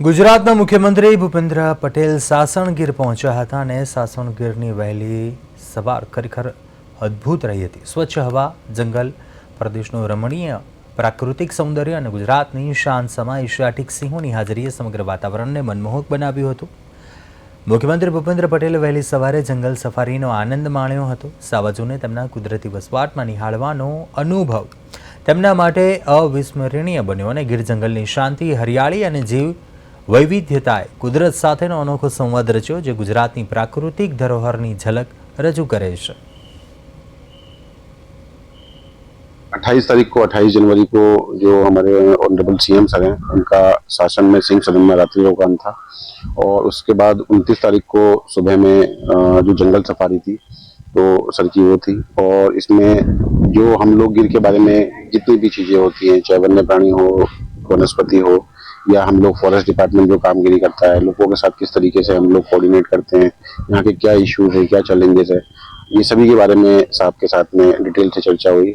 ગુજરાતના મુખ્યમંત્રી ભૂપેન્દ્ર પટેલ સાસણગીર પહોંચ્યા હતા અને સાસણગીરની વહેલી સવાર ખરેખર અદ્ભુત રહી હતી. સ્વચ્છ હવા, જંગલ, પ્રદેશનું રમણીય પ્રાકૃતિક સૌંદર્ય અને ગુજરાતની શાન સમા એશિયાટિક સિંહોની હાજરીએ સમગ્ર વાતાવરણને મનમોહક બનાવ્યું હતું. મુખ્યમંત્રી ભૂપેન્દ્ર પટેલે વહેલી સવારે જંગલ સફારીનો આનંદ માણ્યો હતો. સાવજોને તેમના કુદરતી વસવાટમાં નિહાળવાનો અનુભવ તેમના માટે અવિસ્મરણીય બન્યો અને ગીર જંગલની શાંતિ, હરિયાળી અને જીવ વૈવિધ્યતાએ કુદરત સાથેનો અનોખો સંવાદ રચ્યો જે ગુજરાતની પ્રાકૃતિક ધરોહરની ઝલક રજૂ કરે છે 28 तारीख को 28 जनवरी को जो हमारे ऑनरेबल सीएम सर हैं उनका शासन में सिंह सदन में रात्रि रोकान था और उसके बाद 29 तारीख को सुबह में अ, जो जंगल सफारी थी तो सर की वो थी और इसमें जो हम लोग गिर के बारे में जितनी भी चीजें होती हैं चाहे वन्य प्राणी हो वनस्पति हो या हम लोग फॉरेस्ट डिपार्टमेंट जो कामगिरी करता है, लोगों के साथ किस तरीके से हम लोग कोऑर्डिनेट करते हैं, यहाँ के क्या इश्यूज़ है, क्या चैलेंजेस है, ये सभी के बारे में साहब के साथ में डिटेल से चर्चा हुई।